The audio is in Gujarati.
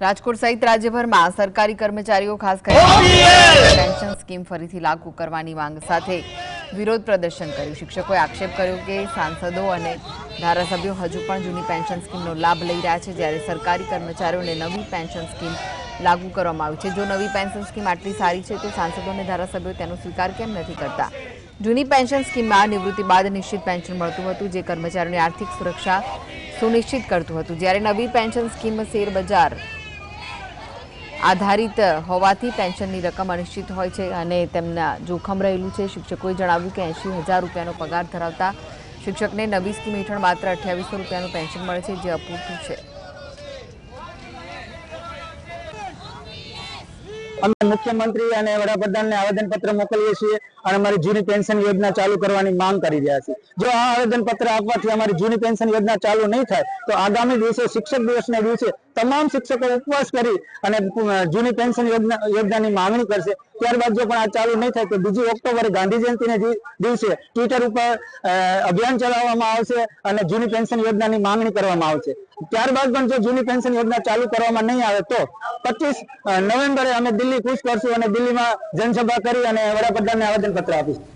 રાજકોટ સહિત રાજ્યભરમાં સરકારી કર્મચારીઓ ખાસ કરીને પેન્શન સ્કીમ ફરીથી લાગુ કરવાની માંગ સાથે વિરોધ પ્રદર્શન કર્યું. શિક્ષકોએ આક્ષેપ કર્યો કે સાંસદો અને ધારાસભ્યો હજુ પણ જૂની પેન્શન સ્કીમનો લાભ લઈ રહ્યા છે જ્યારે સરકારી કર્મચારીઓને નવી પેન્શન સ્કીમ લાગુ કરવામાં આવી છે. જો નવી પેન્શન સ્કીમ આટલી સારી છે તો સાંસદો અને ધારાસભ્યો તેનો સ્વીકાર કેમ નથી કરતા? જૂની પેન્શન સ્કીમમાં નિવૃત્તિ બાદ નિશ્ચિત પેન્શન મળતું હતું જે કર્મચારીઓની આર્થિક સુરક્ષા સુનિશ્ચિત કરતું હતું. જ્યારે નવી પેન્શન સ્કીમ શેર બજાર આધારિત હોવાથી પેન્શનની રકમ અનિશ્ચિત હોય છે અને તેમના જોખમ રહેલું છે. શિક્ષકોએ જણાવ્યું કે એંશી હજાર રૂપિયાનો પગાર ધરાવતા શિક્ષકને નવી સ્કીમ હેઠળ માત્ર અઠ્યાવીસો રૂપિયાનું પેન્શન મળે છે, જે અપૂરતું છે. અમે મુખ્યમંત્રી અને વડાપ્રધાનને આવેદનપત્ર મોકલીએ છીએ અને અમારી જૂની પેન્શન યોજના ચાલુ કરવાની માંગ કરી રહ્યા છીએ. જો આ આવેદનપત્ર આપવાથી અમારી જૂની પેન્શન યોજના ચાલુ નહીં થાય, તો આગામી દિવસે શિક્ષક દિવસના દિવસે તમામ શિક્ષકો ઉપવાસ કરી અને જૂની પેન્શન યોજના, યોજનાની માંગણી કરશે. ત્યારબાદ જો પણ આ ચાલુ નહીં થાય તો બીજી ઓક્ટોબરે ગાંધી જયંતિને દિવસે ટ્વિટર ઉપર અભિયાન ચલાવવામાં આવશે અને જૂની પેન્શન યોજનાની માંગણી કરવામાં આવશે. ત્યારબાદ પણ જો જૂની પેન્શન યોજના ચાલુ કરવામાં નહીં આવે તો પચીસ નવેમ્બરે અમે દિલ્હી કૂચ કરશું અને દિલ્હીમાં જનસભા કરી અને વડાપ્રધાનને આવેદનપત્ર આપીશું.